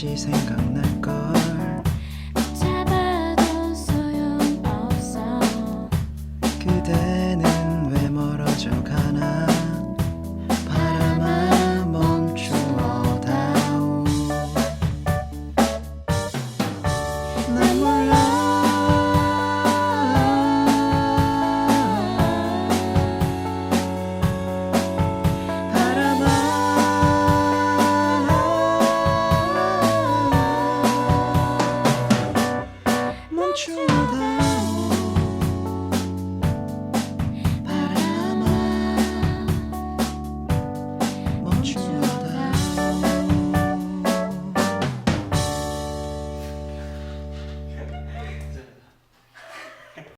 다시 생각날걸. 잡아도 소용없어. 그대는 왜 멀어져 가나. 바람아 멈추어다오. 난 control.